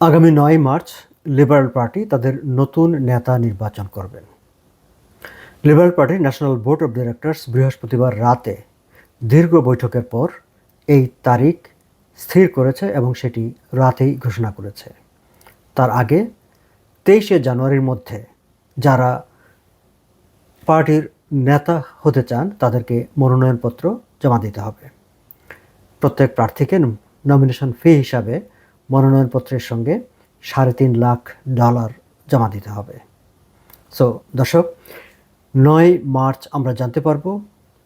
আগামী নয় March liberal party তাদের নতুন নেতা নির্বাচন করবেন। লিবারেল পার্টির ন্যাশনাল বোর্ড অব ডিরেক্টরস বৃহস্পতিবার রাতে দীর্ঘ বৈঠকের পর এই তারিখ স্থির করেছে এবং সেটি রাতেই ঘোষণা করেছে। তার আগে তেইশে জানুয়ারির মধ্যে যারা পার্টির নেতা হতে চান তাদেরকে মনোনয়নপত্র জমা দিতে হবে। প্রত্যেক প্রার্থীকে নমিনেশন ফি হিসাবে মনোনয়নপত্রের সঙ্গে সাড়ে তিন লাখ ডলার জমা দিতে হবে। সো দর্শক, নয় মার্চ আমরা জানতে পারব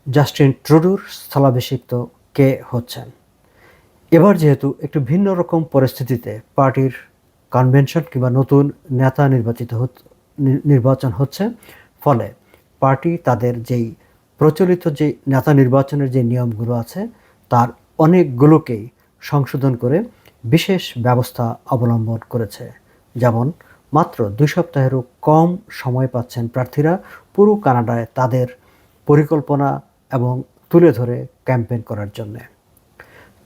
জাস্টিন ট্রুডুর স্থলাভিষিক্ত কে হচ্ছেন। এবার যেহেতু একটু ভিন্ন রকম পরিস্থিতিতে পার্টির কনভেনশন কিংবা নতুন নেতা নির্বাচিত নির্বাচন হচ্ছে, ফলে পার্টি তাদের যেই প্রচলিত যে নেতা নির্বাচনের যে নিয়মগুলো আছে, তার অনেকগুলোকেই সংশোধন করে বিশেষ ব্যবস্থা অবলম্বন করেছে। যেমন, মাত্র দুই সপ্তাহেরও কম সময় পাচ্ছেন প্রার্থীরা পুরো কানাডায় তাদের পরিকল্পনা এবং তুলে ধরে ক্যাম্পেইন করার জন্যে।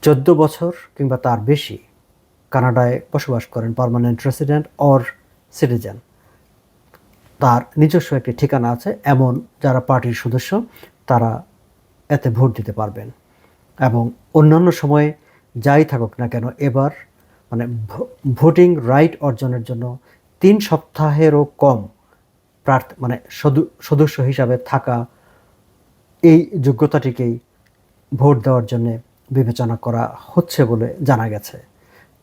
চোদ্দ বছর কিংবা তার বেশি কানাডায় বসবাস করেন পার্মানেন্ট রেসিডেন্ট অর সিটিজেন। তার নিজস্ব একটি ঠিকানা আছে, এমন যারা পার্টির সদস্য, তারা এতে ভোট দিতে পারবেন। এবং অন্যান্য সময়ে যাই থাকুক না কেন, এবার মানে ভোটিং রাইট অর্জনের জন্য তিন সপ্তাহেরও কম প্রার্থ মানে সদস্য হিসাবে থাকা এই যোগ্যতাটিকেই ভোট দেওয়ার জন্য বিবেচনা করা হচ্ছে বলে জানা গেছে।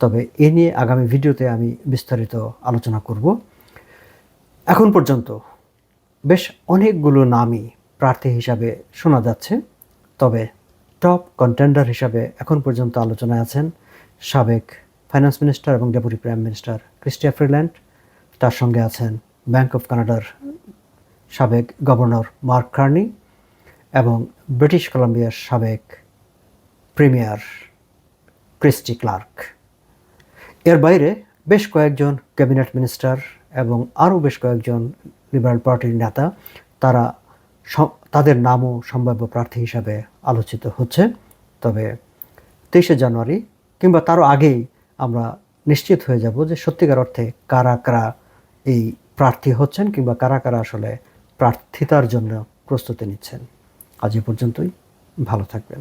তবে এ নিয়ে আগামী ভিডিওতে আমি বিস্তারিত আলোচনা করব। এখন পর্যন্ত বেশ অনেকগুলো নামই প্রার্থী হিসাবে শোনা যাচ্ছে, তবে টপ কন্টেন্ডার হিসাবে এখন পর্যন্ত আলোচনায় আছেন সাবেক ফাইন্যান্স মিনিস্টার এবং deputy prime minister Chrystia Freeland. তার সঙ্গে আছেন ব্যাংক অফ কানাডার সাবেক গভর্নর মার্ক কার্নি এবং ব্রিটিশ কলাম্বিয়ার সাবেক প্রিমিয়ার ক্রিস্টি ক্লার্ক। এর বাইরে বেশ কয়েকজন ক্যাবিনেট মিনিস্টার এবং আরও বেশ কয়েকজন লিবারেল পার্টির নেতা, তারা তাদের নামও সম্ভাব্য প্রার্থী হিসাবে আলোচিত হচ্ছে। তবে তেইশে জানুয়ারি কিংবা তারও আগেই আমরা নিশ্চিত হয়ে যাব যে সত্যিকার অর্থে কারা কারা এই প্রার্থী হচ্ছেন কিংবা কারা কারা আসলে প্রার্থিতার জন্য প্রস্তুতি নিচ্ছেন। আজ এ পর্যন্তই। ভালো থাকবেন।